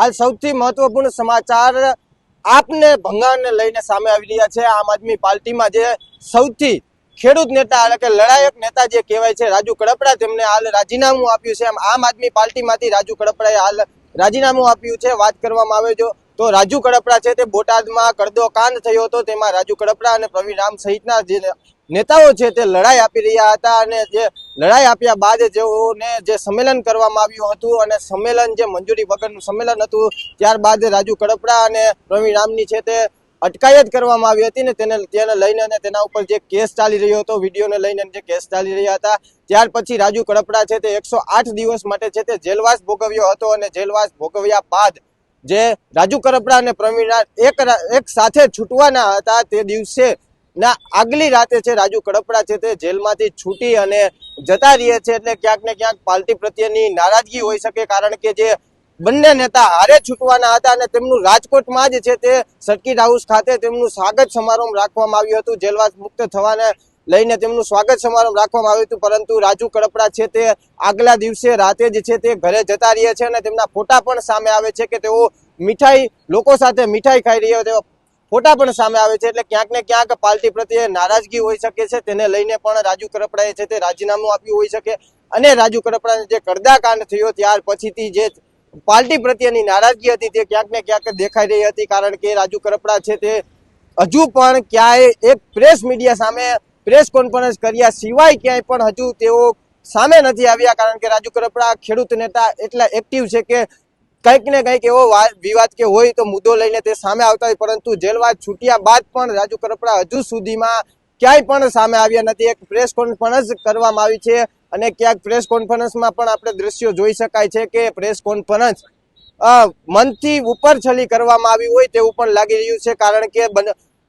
હાલ સૌથી મહત્વપૂર્ણ સમાચાર આપને ભંગાણને લઈને સામે આવી રહ્યા છે. આમ આદમી પાર્ટીમાં જે સૌથી ખેડૂત નેતા એટલે કે લડાયક નેતા જે કહેવાય છે, રાજુ કડપડા તેમને હાલ રાજીનામું આપ્યું છે. એમ આમ આદમી પાર્ટીમાંથી રાજુ કડપડાએ હાલ રાજીનામું આપ્યું છે. વાત કરવામાં આવે જો તો રાજુ કડપડા છે તે બોટાદમાં કડદો કાંડ થયો હતો. તેમાં રાજુ કડપડા અને પ્રવીણ રામ સહિતના જે નેતાઓ છે તે લડાઈ આપી રહ્યા હતા અને જે લડાઈ આપ્યા બાદ જેઓને જે સંમેલન કરવામાં આવ્યું હતું અને સંમેલન જે મંજૂરી વગરનું સંમેલન હતું, ત્યારબાદ રાજુ કડપડા અને પ્રવીણ રામની છે તે અટકાયત કરવામાં આવી હતી ને તેને તેને લઈને અને તેના ઉપર જે કેસ ચાલી રહ્યો હતો, વિડીયોને લઈને જે કેસ ચાલી રહ્યા હતા. ત્યાર પછી રાજુ કડપડા છે તે એકસો દિવસ માટે છે તે જેલવાસ ભોગવ્યો હતો અને જેલવાસ ભોગવ્યા બાદ જે રાજુ કરપડા અને પ્રવીણ એક એક સાથે છૂટવાના હતા તે દિવસે ના, આગલી રાતે છે રાજુ કડપડા છે તે જેલમાંથી છૂટી અને જતા રહે છે એટલે ક્યાંક ને ક્યાંક પાર્ટી પ્રત્યેની નારાજગી હોઈ શકે કારણ કે જે બંને નેતા હારે છૂટવાના હતા અને તેમનું રાજકોટમાં જ છે તે સર્કિટ હાઉસ ખાતે તેમનું સ્વાગત સમારંભ રાખવામાં આવ્યું હતું. જેલવાસ મુક્ત થવાને લઈને તેમનું સ્વાગત સમારંભ રાખવામાં આવ્યું હતું. પરંતુ રાજુ કડપડા છે તે આગલા દિવસે રાતે જ છે તે ઘરે જતા રહ્યા છે અને તેમના ફોટા પણ સામે આવે છે કે તેઓ મીઠાઈ, લોકો સાથે મીઠાઈ ખાઈ રહ્યા તેઓ ફોટા પણ સામે આવે છે. એટલે ક્યાંક ને ક્યાંક પાર્ટી પ્રત્યે નારાજગી હોઈ શકે છે. તેને લઈને પણ રાજુ કડપડાએ છે તે રાજીનામું આપ્યું હોઈ શકે. અને રાજુ કડપડાને જે કરદાકાંડ થયો ત્યાર પછીથી જે પાર્ટી પ્રત્યેની નારાજગી હતી તે ક્યાંક ને ક્યાંક દેખાઈ રહી હતી. કારણ કે રાજુ કરપડા છે તે હજુ પણ ક્યાંય એક પ્રેસ મીડિયા સામે પ્રેસ કોન્ફરન્સ કર્યા સિવાય ક્યાંય પણ હજુ તેઓ સામે નથી આવ્યા, કારણ કે રાજુ કરપડા ખેડૂત નેતા એટલા એક્ટિવ છે કે કંઈક ને કંઈક એવો વિવાદ કે હોય તો મુદ્દો લઈને તે સામે આવતા હોય, પરંતુ જેલવાદ છૂટ્યા બાદ પણ રાજુ કરપડા હજુ સુધીમાં ક્યાંય પણ સામે આવ્યા નથી. એક પ્રેસ કોન્ફરન્સ કરવામાં આવી છે અને ક્યાંક પ્રેસ કોન્ફરન્સમાં પણ આપણે દ્રશ્યો જોઈ શકાય છે કે પ્રેસ કોન્ફરન્સ મનથી ઉપર છલી કરવામાં આવી હોય તેવું પણ લાગી રહ્યું છે, કારણ કે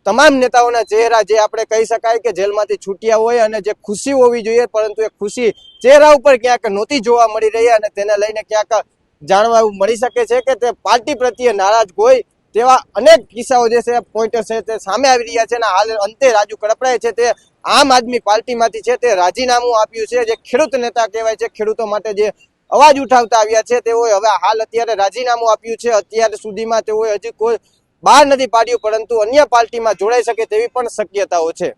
તમામ નેતાઓના ચહેરા જે આપણે કહી શકાય કે જેલમાંથી છૂટ્યા હોય અને જે ખુશી હોવી જોઈએ, પરંતુ એ ખુશી ચહેરા ઉપર ક્યાંક નહોતી જોવા મળી રહી અને તેને લઈને ક્યાંક જાણવા મળી શકે છે કે તે પાર્ટી પ્રત્યે નારાજ હોય તેવા અનેક કિસ્સાઓ જે છે પોઈન્ટ છે, તે સામે આવી રહ્યા છે અને હાલ અંતે રાજુ કડપડાએ છે તે આમ આદમી પાર્ટીમાંથી છે તે રાજીનામું આપ્યું છે. જે ખેડૂત નેતા કહેવાય છે, ખેડૂતો માટે જે અવાજ ઉઠાવતા આવ્યા છે, તેઓએ હવે હાલ અત્યારે રાજીનામું આપ્યું છે. અત્યાર સુધીમાં તેઓએ હજી કોઈ બહાર નથી પાડ્યું પરંતુ અન્ય પાર્ટીમાં જોડાઈ શકે તેવી પણ શક્યતાઓ છે.